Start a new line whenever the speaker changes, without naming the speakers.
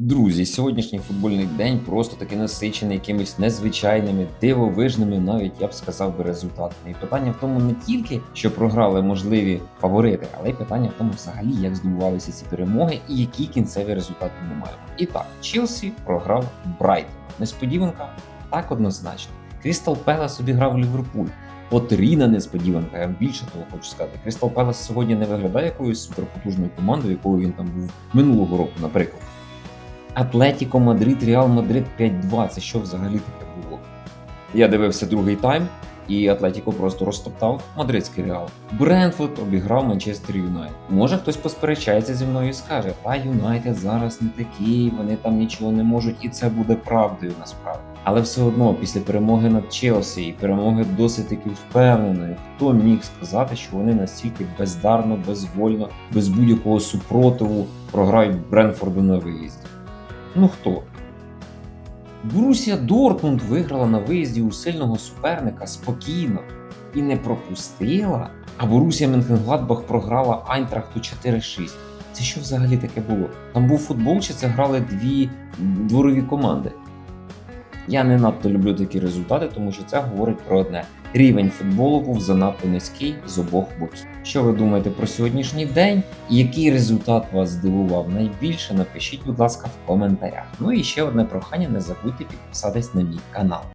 Друзі, сьогоднішній футбольний день просто таки насичений якимись незвичайними, дивовижними, навіть я б сказав би результатами. І питання в тому не тільки, що програли можливі фаворити, але й питання в тому, взагалі, як здобувалися ці перемоги і які кінцеві результати ми маємо. І так, Челсі програв Брайтон. Несподіванка так однозначно. Крістал Пелас обіграв Ліверпуль. Потрійна несподіванка, я більше того хочу сказати. Крістал Пелас сьогодні не виглядає якоюсь суперпотужною командою, якою він там був минулого року, наприклад. Атлетіко Мадрид, Реал Мадрид 5-2. Це що взагалі таке було? Я дивився другий тайм, і Атлетіко просто розтоптав мадридський реал. Бренфорд обіграв Манчестер Юнайтед. Може хтось посперечається зі мною і скаже, та Юнайтед зараз не такий, вони там нічого не можуть, і це буде правдою насправді. Але все одно, після перемоги над Челсі і перемоги досить таки впевненої, хто міг сказати, що вони настільки бездарно, безвольно, без будь-якого супротиву програють Бренфорду на виїзді. Ну хто? Борусія Дортмунд виграла на виїзді у сильного суперника спокійно і не пропустила. А Борусія Менхенгладбах програла Айнтрахту 4-6. Це що взагалі таке було? Там був футбол, чи це грали дві дворові команди? Я не надто люблю такі результати, тому що це говорить про одне: рівень футболу був занадто низький з обох боків. Що ви думаєте про сьогоднішній день? Який результат вас здивував найбільше? Напишіть, будь ласка, в коментарях. Ну і ще одне прохання: не забудьте підписатись на мій канал.